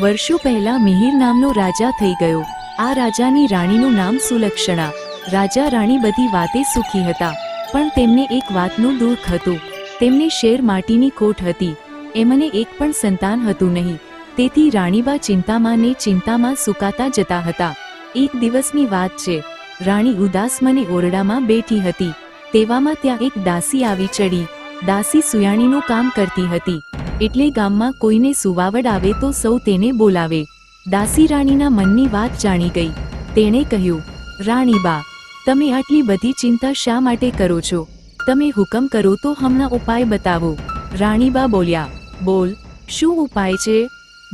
વર્ષો પહેલા મિહિર નામનો રાજા થઈ ગયો. આ રાજાની રાણીનું નામ સુલક્ષણા. રાજા રાણી બધી વાતે સુખી હતા, પણ તેમને એક વાતનું દુઃખ હતું. તેમને શેર માટીની ખોટ હતી. એમને એક પણ સંતાન હતું નહીં. તેથી રાણીબા ચિંતામાં ને ચિંતામાં સુકાતા જતા હતા. એક દિવસની વાત છે, રાણી ઉદાસ મને ઓરડામાં બેઠી હતી. તેવામાં ત્યાં એક દાસી આવી ચડી. દાસી સુયાણીનું કામ કરતી હતી. એટલે ગામમાં કોઈને સુવાવડ આવે તો સૌ તેને બોલાવે. દાસી રાણીના મનની વાત જાણી ગઈ. તેણે કહ્યું રાણીબા તમે આટલી બધી ચિંતા શા માટે કરો છો? તમે હુકમ કરો તો હમણાં ઉપાય બતાવો. રાણીબા બોલ્યા, બોલ, શું ઉપાય છે?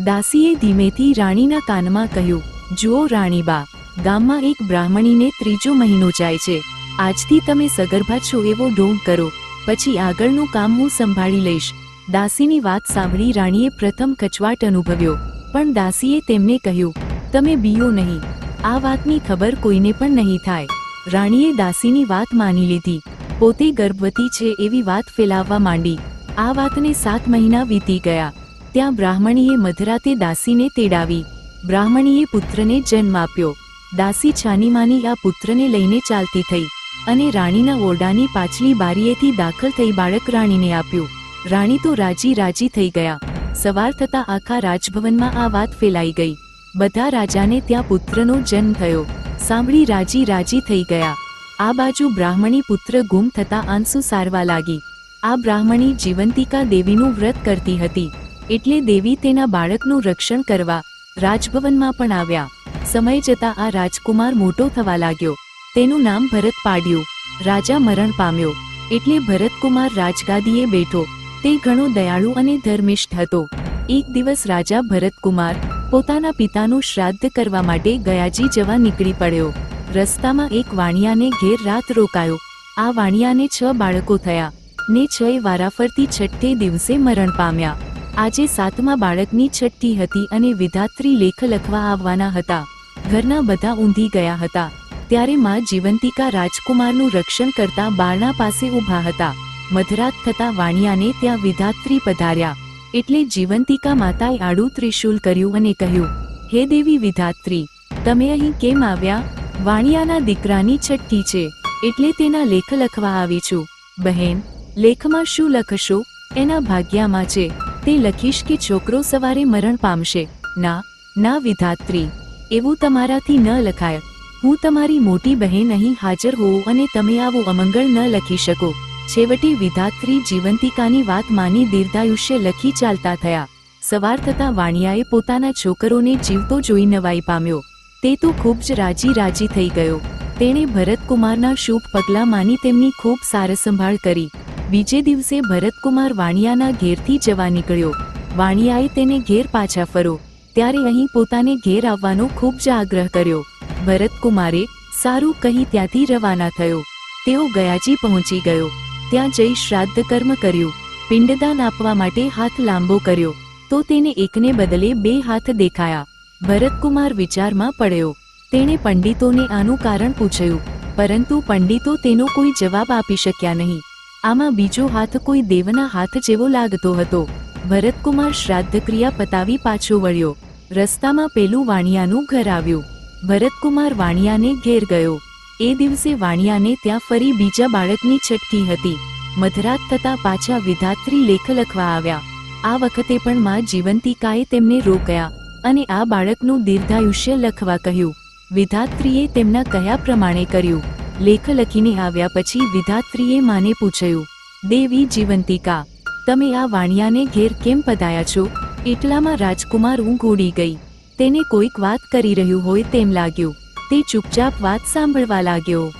દાસીએ ધીમેથી રાણીના કાનમાં કહ્યું, જુઓ રાણીબા ગામમાં એક બ્રાહ્મણીને ત્રીજો મહિનો જાય છે. આજથી તમે સગર્ભા છો એવો ઢોંગ કરો. પછી આગળનું કામ હું સંભાળી લઈશ. દાસીની વાત સાંભળી રાણીએ પ્રથમ કચવાટ અનુભવ્યો, પણ દાસીએ તેમને કહ્યું, તમે બીઓ નહીં. આ વાતની ખબર કોઈને પણ નહીં થાય. રાણીએ દાસીની વાત માની લીધી. પોતે ગર્ભવતી છે એવી વાત ફેલાવવા માંડી. આ વાતને સાત મહિના વીતી ગયા. ત્યાં બ્રાહ્મણીએ મધરાતે દાસીને તેડાવી. બ્રાહ્મણીએ પુત્રને જન્મ આપ્યો. દાસી છાનીમાની આ પુત્રને લઈને ચાલતી થઈ અને રાણીના ઓરડાની પાછલી બારીએથી દાખલ થઈ બાળક રાણીને આપ્યું. રાણી તો રાજી રાજી થઈ ગયા. સવાર થતા આખા રાજભવનમાં આ વાત ફેલાઈ ગઈ. બધા રાજાને ત્યાં પુત્રનો જન્મ થયો. સાંભળી રાજી રાજી થઈ ગયા. આ બાજુ બ્રાહ્મણી પુત્ર ગુમ થતા આંસુ સારવા લાગી. આ બ્રાહ્મણી જીવંતિકા દેવીનું વ્રત કરતી હતી. એટલે દેવી તેના બાળકનું રક્ષણ કરવા રાજભવનમાં પણ આવ્યા. સમય જતા આ રાજકુમાર મોટો થવા લાગ્યો. તેનું નામ ભરત પાડ્યું. રાજા મરણ પામ્યો. એટલે ભરતકુમાર રાજગાદીએ બેઠો. તે ઘણો દયાળુ અને ધર્મિષ્ઠ હતો. એક દિવસ રાજા ભરતકુમાર પોતાના પિતાનું શ્રાદ્ધ કરવા માટે ગયાજી જવા નીકળી પડ્યો. રસ્તામાં એક વાણિયાને ઘેર રાત રોકાયો. આ વાણિયાને છ બાળકો થયા ને છ વારાફરતી છઠ્ઠે દિવસે મરણ પામ્યા. આજે સાતમા બાળકની છઠ્ઠી હતી અને વિધાત્રી લેખ લખવા આવવાના હતા. ઘરના બધા ઊંધી ગયા હતા. ત્યારે માં જીવંતિકા રાજકુમારનું રક્ષણ કરતા બારણા પાસે ઊભા હતા. મધરાત થતા વાણિયાને ત્યાં વિધાત્રી પધાર્યા. એટલે જીવંતિકા માતાએ આડું ત્રિશૂલ કર્યું અને કહ્યું, હે દેવી વિધાત્રી, તમે અહીં કેમ આવ્યા? વાણિયાના દીકરાની છઠ્ઠી છે, એટલે તેના લેખ લખવા આવી છું. બહેન, લેખમાં શું લખશો? એના ભાગ્યામાં છે, તે લખીશ કે છોકરો સવારે મરણ પામશે. ના ના વિધાત્રી, એવું તમારાથી ન લખાય. હું તમારી મોટી બહેન અહીં હાજર હોઉં અને તમે આવું અમંગળ ન લખી શકો. છેવટે વિધાત્રી જીવંતિકાની વાત માની દીર્ઘાયુષ્ય લખી ચાલતા થયા. સવાર થતાં વાણિયાએ પોતાના છોકરોને જીવતો જોઈ નવાઈ પામ્યો. તે તો ખૂબ જ રાજી રાજી થઈ ગયો. તેણે ભરતકુમારના શુભ પગલાં માની તેમની ખૂબ સારસંભાળ કરી. બીજે દિવસે ભરતકુમાર વાણિયાના ઘેરથી જવા નીકળ્યો. વાણિયાએ તેને ઘેર પાછા ફરો. ત્યારે અહીં પોતાને ઘેર આવવાનો ખૂબ જ આગ્રહ કર્યો. ભરતકુમારે, સારું કહી ત્યાંથી રવાના થયો. તેઓ ગયાજી પહોંચી ગયો. ત્યાં જઈ શ્રાદ્ધ કર્મ કર્યું. પિંડદાન આપવા માટે હાથ લાંબો કર્યો. તો તેને એકને બદલે બે હાથ દેખાયા. ભરતકુમાર વિચારમાં પડ્યો. તેણે પંડિતોને આનું કારણ પૂછ્યું. પરંતુ પંડિતો તેનો કોઈ જવાબ આપી શક્યા નહીં. આમાં બીજો હાથ કોઈ દેવના હાથ જેવો લાગતો હતો. ભરતકુમાર શ્રાદ્ધ ક્રિયા પતાવી પાછો વળ્યો. રસ્તામાં પેલું વાણિયાનું ઘર આવ્યું. ભરતકુમાર વાણિયાને ઘેર ગયો. એ દિવસે વાણિયાને ત્યાં ફરી બીજા બાળકની છઠ્ઠી હતી. મધરાત થતા પાછા વિધાત્રી લેખ લખવા આવ્યા. આ વખતે પણ મા જીવંતિકાએ તેમને રોક્યા અને આ બાળકનું દીર્ઘાયુષ્ય લખવા કહ્યું. વિધાત્રીએ તેમના કયા પ્રમાણે કર્યું? લેખ લખીને આવ્યા પછી વિધાત્રીએ માને પૂછ્યું, દેવી જીવંતિકા, તમે આ વાણિયાને ઘેર કેમ પધાયા છો? એટલામાં રાજકુમાર ઊંઘ ઉડી ગઈ. તેને કોઈક વાત કરી રહ્યું હોય તેમ લાગ્યું. તે ચૂપચાપ વાત સાંભળવા લાગ્યો.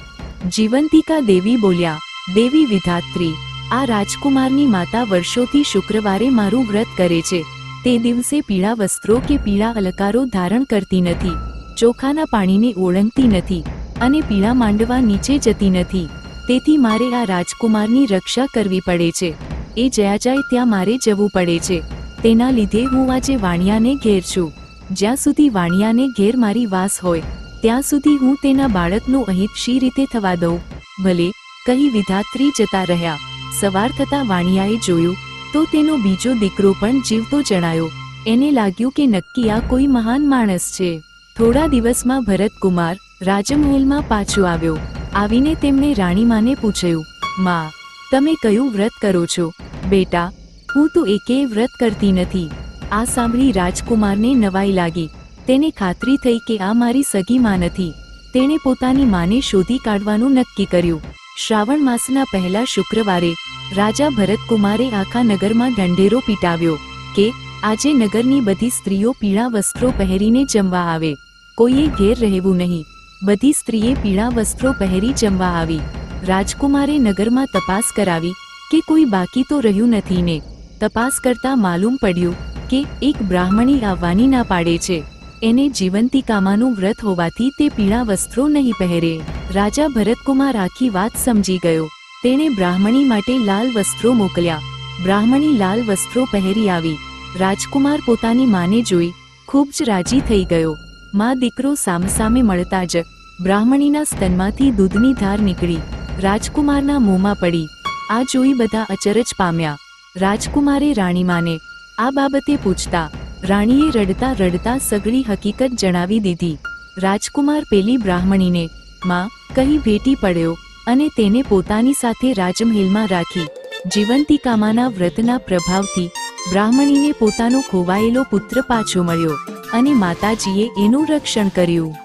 જીવંતિકા દેવી બોલ્યા, દેવી વિધાત્રી, આ રાજકુમારની માતા વર્ષોથી શુક્રવારે મારું વ્રત કરે છે. તે દિવસે પીળા વસ્ત્રો કે પીળા અલકારો ધારણ કરતી નથી, ચોખાના પાણીને ઓળંગતી નથી અને પીળા માંડવા નીચે જતી નથી. તેથી મારે આ રાજકુમારની રક્ષા કરવી પડે છે. એ જયા જાય ત્યાં મારે જવું પડે છે. તેના લીધે હું આજે વાણિયાને ઘેર છું. જ્યાં સુધી વાણિયાને ઘેર મારી વાસ હોય ત્યાં સુધી હું તેના બાળકનું અહિત શી રીતે થવા દઉં? ભલે, કહી વિધાત્રી જતા રહ્યા. સવાર થતા વાણિયાએ જોયું, તો તેનો બીજો દીકરો પણ જીવતો જણાયો. એને લાગ્યું કે નક્કી આ કોઈ મહાન માણસ છે. થોડા દિવસમાં ભરતકુમાર રાજમહેલમાં પાછો આવ્યો. આવીને તેમણે રાણીમાને પૂછ્યું, માં, તમે કયું વ્રત કરો છો? બેટા, હું તો એકેય વ્રત કરતી નથી. આ સાંભળી રાજકુમારને નવાઈ લાગી. તેને ખાતરી થઈ કે આ મારી સગી માં નથી. તેણે પોતાની માને શોધી કાઢવાનું નક્કી કર્યું. શ્રાવણ માસના પહેલા શુક્રવારે, રાજા ભરતકુમારે આખા નગરમાં ઢંઢેરો પીટાવ્યો કે, આજે નગરની બધી સ્ત્રીઓ પીળા વસ્ત્રો પહેરીને જમવા આવે. કોઈએ ઘેર રહેવું નહીં. બધી સ્ત્રીએ પીળા વસ્ત્રો પહેરી જમવા આવી. રાજકુમારે નગરમાં તપાસ કરાવી કે કોઈ બાકી તો રહ્યું નથી ને. તપાસ કરતા માલુમ પડ્યું કે, એક બ્રાહ્મણી આવવાની ના પાડે છે. એને જીવંતિકામાનું વ્રત હોવાથી તે પીળા વસ્ત્રો નહીં પહેરે. રાજા ભરતકુમાર આખી વાત સમજી ગયો. તેણે બ્રાહ્મણી માટે લાલ વસ્ત્રો મોકલ્યા. બ્રાહ્મણી લાલ વસ્ત્રો પહેરી આવી. રાજકુમાર પોતાની માને જોઈ ખૂબ જ રાજી થઈ ગયો. માં દીકરો સામસામે મળતા જ. બ્રાહ્મણીના સ્તનમાંથી દૂધની ધાર નીકળી. રાજકુમારના મોંમાં પડી. આ જોઈ બધા અચરજ પામ્યા. રાજકુમારે રાણીમાને આ બાબતે પૂછતા રાણીએ રડતા રડતા સગળી હકીકત જણાવી દીધી. રાજકુમાર પેલી બ્રાહ્મણીને માં કહી ભેટી પડ્યો અને તેને પોતાની સાથે રાજમહેલમાં રાખી. જીવંતિકામાના વ્રતના પ્રભાવથી બ્રાહ્મણીને પોતાનો ખોવાયેલો પુત્ર પાછો મળ્યો અને માતાજીએ એનું રક્ષણ કર્યું.